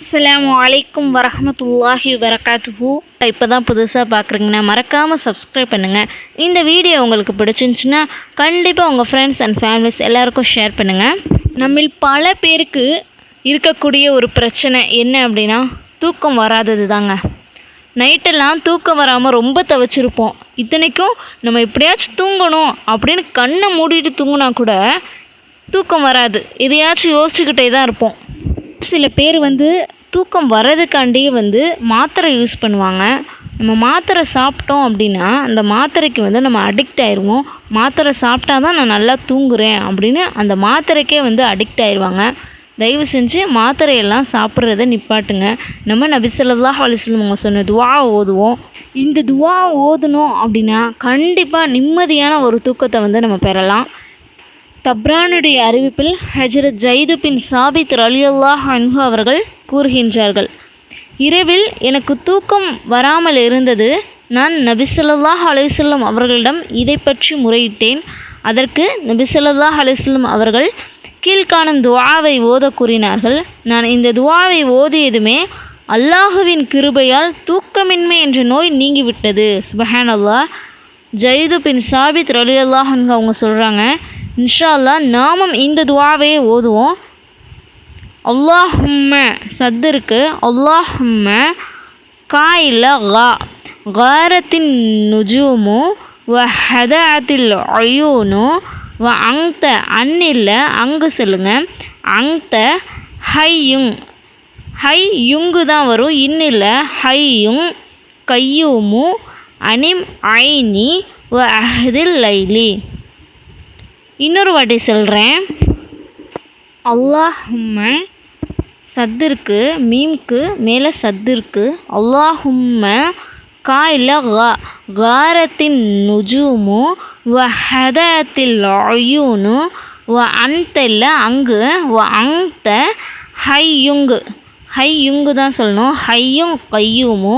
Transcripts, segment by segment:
அஸ்ஸலாமு அலைக்கும் வரமத்துல்லாஹி வரகாத்துஹு இப்போ தான் புதுசாக பார்க்குறீங்கன்னா மறக்காமல் சப்ஸ்கிரைப் பண்ணுங்கள் இந்த வீடியோ உங்களுக்கு பிடிச்சிருந்துச்சுன்னா கண்டிப்பாக உங்கள் ஃப்ரெண்ட்ஸ் அண்ட் ஃபேமிலிஸ் எல்லாருக்கும் ஷேர் பண்ணுங்கள் நம்மில் பல பேருக்கு இருக்கக்கூடிய ஒரு பிரச்சனை என்ன அப்படின்னா தூக்கம் வராதது தாங்க நைட்டெல்லாம் தூக்கம் வராமல் ரொம்ப தவச்சிருப்போம். இத்தனைக்கும் நம்ம எப்படியாச்சும் தூங்கணும் அப்படின்னு கண்ணை மூடிட்டு தூங்கினா கூட தூக்கம் வராது. எதையாச்சும் யோசிச்சுக்கிட்டே தான் இருப்போம். சில பேர் வந்து தூக்கம் வர்றதுக்காண்டியே வந்து மாத்திரை யூஸ் பண்ணுவாங்க. நம்ம மாத்திரை சாப்பிட்டோம் அப்படின்னா அந்த மாத்திரைக்கு வந்து நம்ம அடிக்ட் ஆயிடுவோம் மாத்திரை சாப்பிட்டா தான் நான் நல்லா தூங்குறேன் அப்படின்னு அந்த மாத்திரைக்கே வந்து அடிக்ட் ஆயிடுவாங்க தயவு செஞ்சு மாத்திரையெல்லாம் சாப்பிட்றத நிப்பாட்டுங்க. நம்ம நபிசல்லா ஸல்லல்லாஹு அவங்க சொன்ன துவா ஓதுவோம். இந்த துவா ஓதணும் அப்படின்னா கண்டிப்பாக நிம்மதியான ஒரு தூக்கத்தை வந்து நம்ம பெறலாம். தப்ரானுடைய அறிவிப்பில் ஹஜரத் ஜைது பின் சாபித் ரலியல்லாஹ் அன்ஹு அவர்கள் கூறுகின்றார்கள் இரவில் எனக்கு தூக்கம் வராமல் இருந்தது. நான் நபிசல்லாஹ் அலிசல்லம் அவர்களிடம் இதை பற்றி முறையிட்டேன். அதற்கு நபிசல்லாஹ் அலிசல்லம் அவர்கள் கீழ்காணும் துவாவை ஓத கூறினார்கள். நான் இந்த துவாவை ஓதியதுமே அல்லாஹுவின் கிருபையால் தூக்கமின்மை என்ற நோய் நீங்கிவிட்டது. சுபஹான் அல்லாஹ் ஜயிது பின் சாபித் ரலியல்லாஹ் அன்ஹு அவங்க சொல்கிறாங்க இன்ஷா நாமும் இந்த துவாவே ஓதுவோம். அல்லாஹும்ம சத்துருக்கு அல்லாஹும்ம காயில் கா காரத்தின் நுஜூமு வ ஹதாத்தில் அயூனு வ அங்த அன்னில் அங்கு சொல்லுங்க. அங்த ஹையுங் ஹை யுங்கு தான் வரும். இன்னில் ஹையுங் கையூமு அனிம் ஐனி வ அஹதில் லைலி. இன்னொரு வாட்டி சொல்கிறேன் அல்லாஹும்ம சத்துருக்கு மீம்க்கு மேலே சத்துருக்கு அல்லாஹும்ம காயில கா காரத்தின் நுஜூமு வ ஹதத்தில் அயூனு வ அந்தல்ல அங்கு வ அங்த ஹையுங்கு ஹையுங்கு தான் சொல்லணும். ஹையுங் கையூமு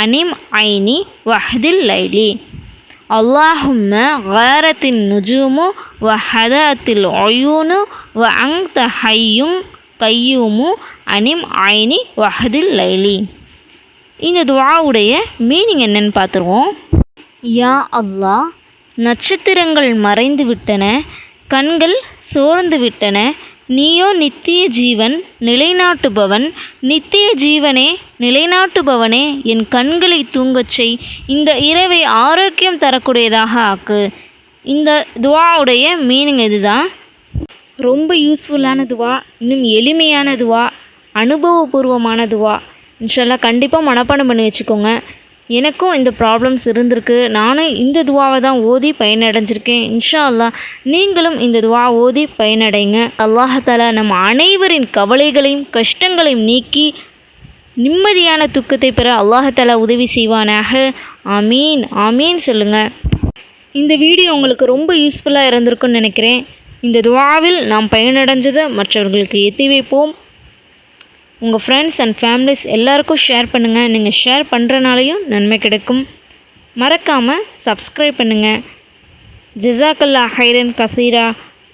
அனிம் ஐனி வஹதில் லைலி. அல்லாஹும்ம காரத்தின் நுஜூமு வ ஹதத்தில் ஒயூனு வ அங்த ஹையும் கையூமு அனிம் ஐனி வஹதில் லைலி இந்த துவாவுடைய மீனிங் என்னன்னு பார்த்துருவோம். யா அல்லாஹ் நட்சத்திரங்கள் மறைந்து விட்டன கண்கள் சோர்ந்து விட்டன நீயோ நித்திய ஜீவன் நிலைநாட்டுபவன். நித்திய ஜீவனே நிலைநாட்டுபவனே என் கண்களை தூங்கச் செய். இந்த இரவை ஆரோக்கியம் தரக்கூடியதாக ஆக்கு. இந்த துவாவுடைய மீனிங் இதுதான் ரொம்ப யூஸ்ஃபுல்லான துவா இன்னும் எளிமையான துவா அனுபவபூர்வமான துவா. இன்ஷால்லா கண்டிப்பாக மனப்பாடம் பண்ணி வச்சுக்கோங்க. எனக்கும் இந்த ப்ராப்ளம்ஸ் இருந்திருக்கு. நானும் இந்த துவாவை தான் ஓதி பயனடைஞ்சிருக்கேன். இன்ஷா அல்லாஹ் நீங்களும் இந்த துவா ஓதி பயனடைங்க. அல்லாஹாலா நம் அனைவரின் கவலைகளையும் கஷ்டங்களையும் நீக்கி நிம்மதியான துக்கத்தை பெற அல்லாஹாலா உதவி செய்வானாக. ஆமீன். ஆமீன் சொல்லுங்கள் இந்த வீடியோ உங்களுக்கு ரொம்ப யூஸ்ஃபுல்லாக இருந்திருக்குன்னு நினைக்கிறேன். இந்த துவாவில் நாம் பயனடைஞ்சதை மற்றவர்களுக்கு எத்தி வைப்போம். உங்கள் ஃப்ரெண்ட்ஸ் அண்ட் ஃபேமிலிஸ் எல்லாருக்கும் ஷேர் பண்ணுங்கள் நீங்கள் ஷேர் பண்ணுறனாலையும் நன்மை கிடைக்கும். மறக்காமல் சப்ஸ்கிரைப் பண்ணுங்கள் ஜிசாக்கல்லா ஹைரன் கசீரா.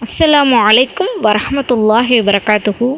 அஸ்ஸலாமு அலைக்கும் வரமத்துல்லாஹி வரகாத்துஹூ